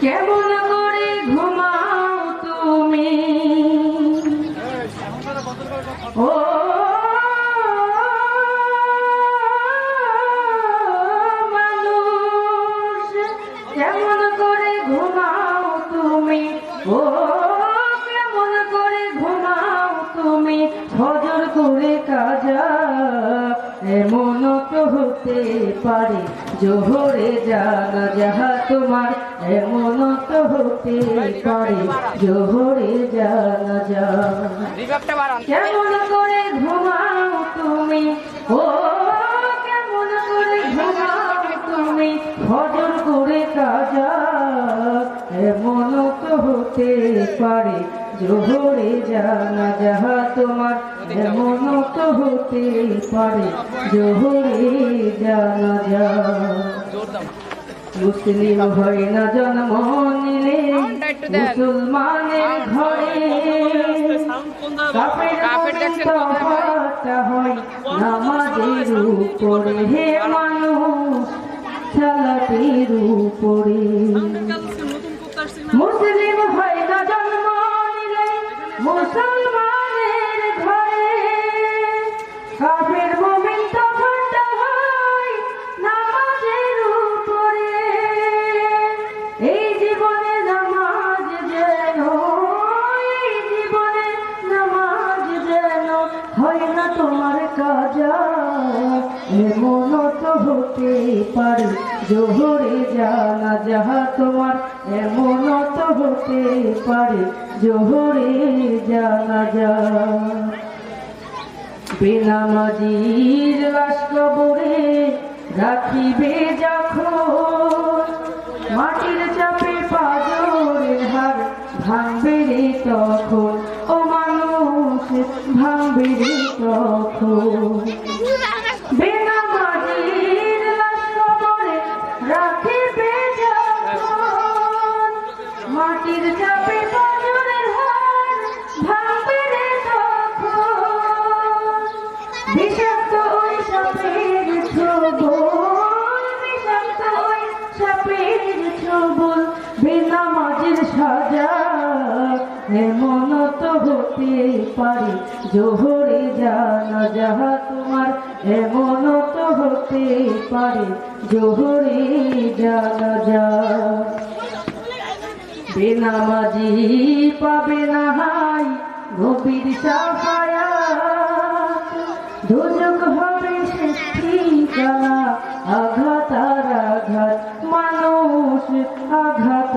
কেমন করে ঘুমাও তুমি? ও হতে পারে জোহরে জানা যাহা তোমার এমন তো হতে পারে জোহরে জানা যা কেমন করে ঘুমাও তুমি? ও কেমন করে ঘুমাও তুমি? ফজর করে কাজা এমন তো হতে পারে জোহরে জানা যাহা তোমার এমন তো হতে পারে জোহরে জানা যা মুসলিম হয় না জন্ম নিলে। মুসলমানের ঘরে হয় নামাজের উপরে হে মানুষ সালাতের উপরে মুসলিম হয় না জন্ম নিলে মুসলমানের কাফের মুমিন তফাৎটা হয় এই জীবনে নামাজ যেন, এই নামাজ যেন হয় না তোমার কাজা। এমন তো হতে পারে জোহরে জানা যাহা তোমার এমন তো পারে জোহরে জানা যা বেনামাজির লাশ কবরে রাখিবে যখন মাটির চাপে পাজরের হার ভাঙবে রে তখন, ও মানুষ, ভাঙবে রে তখন। এমন তো হতে পারে জানা যাহা তোমার, এমন তো হতে পারে জানা যা বেনামাজি পাবে না হাই, নবীর দুজক হবে ঠিকানা, আঘাত আঘাত, মানুষ আঘাত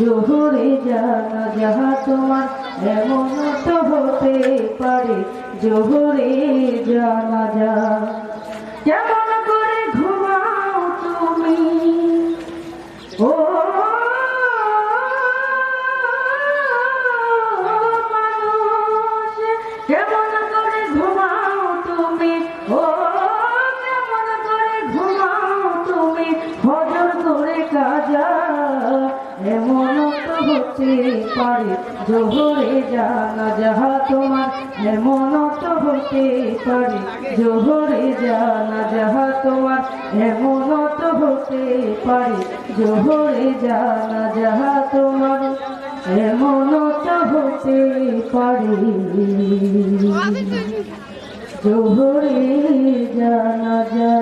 জোহরে জানা যাহা তোমার এমন তো হতে পারে জোহরে জানা যা। হতে পারে জানা যাহা তোমার এমন হতে পারে জোহরে জানা যাহা তোমার এমন তো হতে পারে জানা যাহা তোমার এমন তো হতে জোহরে জানা যা